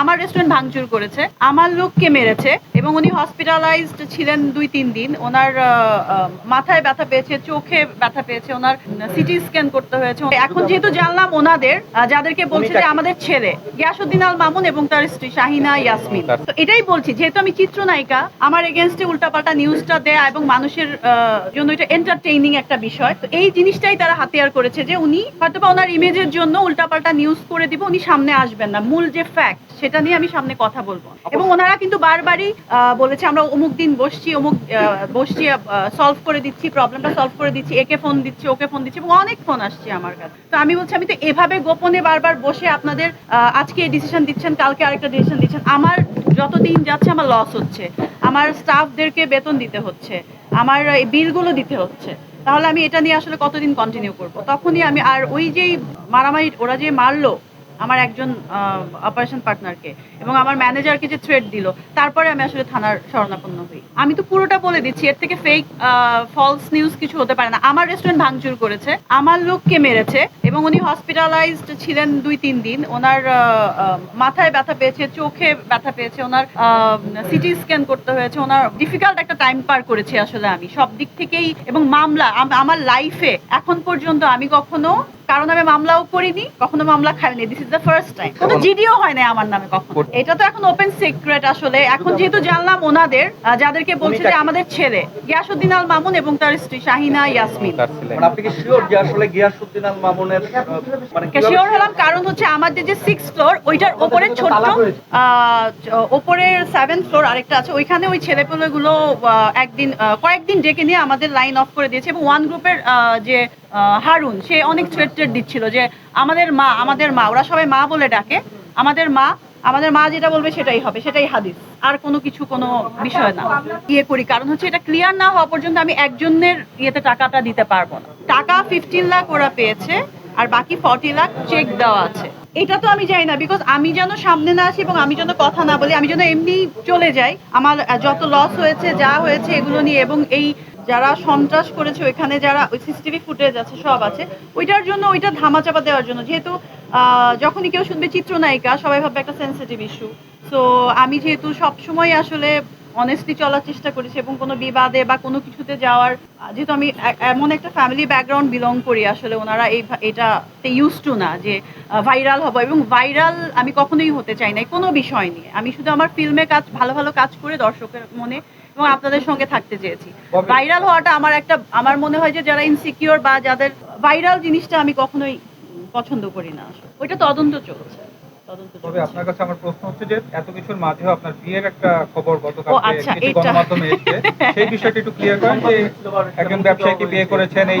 আমার রেস্টুরেন্ট ভাঙচুর করেছে আমার লোককে মেরেছে এবং উনি হসপিটালাইজড ছিলেন দুই তিন দিন। ওনার মাথায় ব্যথা পেয়েছে চোখে ব্যথা পেয়েছে ওনার সিটি স্ক্যান করতে হয়েছে। এখন যেহেতু জানলাম ওনাদের যাদেরকে বলছে যে আমাদের ছেলে গিয়াসুদ্দিন আল মামুন এবং তার স্ত্রী শাহিনা ইয়াসমিন। তো এটাই বলছি যেহেতু আমি চিত্রনায়িকা আমার এগেনস্টে উল্টাপাল্টা নিউজটা দেয়া এবং মানুষের জন্য এটা এন্টারটেইনিং একটা বিষয়। তো এই জিনিসটাই তারা হাতিয়ার করেছে যে উনি হয়তোবা ওনার ইমেজের জন্য উল্টাপাল্টা নিউজ করে দিব উনি সামনে আসবেন না। মূল যে ফ্যাক্ট সেটা নিয়ে আমি সামনে কথা বলব। এবং ওনারা কিন্তু বারবারই বলেছে আমরা অমুক দিন বসছি অমুক বসছি সলভ করে দিচ্ছি প্রবলেমটা সলভ করে দিচ্ছি একে ফোন দিচ্ছি ওকে ফোন দিচ্ছি এবং অনেক ফোন আসছে আমার কাছে। তো আমি বলছি আমি তো এভাবে গোপনে বারবার বসে আপনাদের আজকে ডিসিশন দিচ্ছেন কালকে আরেকটা ডিসিশন দিচ্ছেন। আমার যত দিন যাচ্ছে আমার লস হচ্ছে। আমার স্টাফদেরকে বেতন দিতে হচ্ছে। আমার এই বিলগুলো দিতে হচ্ছে। তাহলে আমি এটা নিয়ে আসলে কতদিন কন্টিনিউ করব? তখনই আমি আর ওই যেই মারামারি ওরা যে মারলো আমার একজন অপারেশন পার্টনারকে এবং আমার ম্যানেজারকে যে থ্রেড দিল, তারপরে আমি আসলে থানার শরণাপন্ন হই। আমি তো পুরোটা বলে দিচ্ছি, এর থেকে ফেক ফলস নিউজ কিছু হতে পারে না। আমার রেস্টুরেন্ট ভাঙচুর করেছে, আমার লোককে মেরেছে, এবং উনি হসপিটালাইজড ছিলেন দুই, তিন দিন। ওনার মাথায় ব্যথা পেয়েছে, চোখে ব্যথা পেয়েছে, ওনার সিটি স্ক্যান করতে হয়েছে, ওনার ডিফিকাল্ট একটা টাইম পার করেছি আসলে আমি। সব দিক থেকেই, এবং মামলা আমার লাইফে এখন পর্যন্ত আমি কখনো কারণ আমি মামলাও করিনি কখনো মামলা খাইনি। This is the first time কোনো জিডিও হয় না আমার নামে কখনো। এটা তো এখন ওপেন সিক্রেট আসলে। এখন যেহেতু জানলাম ওনাদের যাদেরকে বলছে যে আমাদের ছেলে গিয়াসুদ্দিন আল মামুন এবং তার স্ত্রী শাহিনা ইয়াসমিন। মানে আপনি কি শিওর যে আসলে গিয়াসউদ্দিন আল মামুনের মানে শিওর হলাম? কারণ হচ্ছে আমাদের যে সিক্স ফ্লোর ওইটার ওপরে ছোট্ট আহ, ওপরের সেভেন ফ্লোর আরেকটা আছে। ওইখানে ওই ছেলেপেলেগুলো আহ, একদিন কয়েকদিন ডেকে নিয়ে আমাদের লাইন অফ করে দিয়েছে এবং ওয়ান গ্রুপের যে হারুন, সে অনেক থ্রেট দিচ্ছিল যে আমাদের মা আমাদের মা, ওরা সবাই মা বলে ডাকে। আমাদের মা আমাদের মা যেটা বলবে সেটাই হবে, সেটাই হাদিস। আর কোনো কিছু, কোনো বিষয় না। ইয়ে করি, কারণ হচ্ছে এটা ক্লিয়ার না হওয়া পর্যন্ত আমি একজনের ইয়েতে টাকাটা দিতে পারব না। টাকা ফিফটিন লাখ ওরা পেয়েছে, আর বাকি ফর্টি লাখ চেক দেওয়া আছে। এটা তো আমি জানি না বিকজ আমি যেন সামনে না আসি এবং আমি যেন কথা না বলি, আমি যেন এমনি চলে যাই, আমার যত লস হয়েছে, যা হয়েছে, এগুলো নিয়ে এবং এই যারা সন্ত্রাস করেছে, ওইখানে যারা ওই সিসিটিভি ফুটেজ আছে, সব আছে, ওইটার জন্য, ওইটা ধামাচাপা দেওয়ার জন্য। যেহেতু যখনই কেউ শুনবে চিত্রনায়িকা, সবাই ভাববে একটা সেন্সিটিভ ইস্যু তো আমি যেহেতু সবসময় আসলে অনেস্টলি চলার চেষ্টা করেছি এবং কোনো বিবাদে বা কোনো কিছুতে যাওয়ার যেহেতু আমি এমন একটা ফ্যামিলি ব্যাকগ্রাউন্ড বিলং করি আসলে ওনারা এই এটাতে ইউজ টু না যে ভাইরাল হব এবং ভাইরাল আমি কখনোই হতে চাই না কোনো বিষয় নিয়ে। আমি শুধু আমার ফিল্মে কাজ ভালো ভালো কাজ করে দর্শকের মনে এবং আপনাদের সঙ্গে থাকতে চেয়েছি। ভাইরাল হওয়াটা আমার একটা আমার মনে হয় যে যারা ইনসিকিউর বা যাদের ভাইরাল জিনিসটা আমি কখনোই পছন্দ করি না। ওইটা তদন্ত চলছে। তদন্ত তবে আপনার কাছে আমার প্রশ্ন হচ্ছে যে এত কিছুর মাঝেও আপনার বিয়ের একটা খবর গতকাল আচ্ছা। গণমাধ্যমে এসেছে সেই বিষয়টা একটু ক্লিয়ার করেন যে একজন ব্যবসায়ীকে বিয়ে করেছেন এই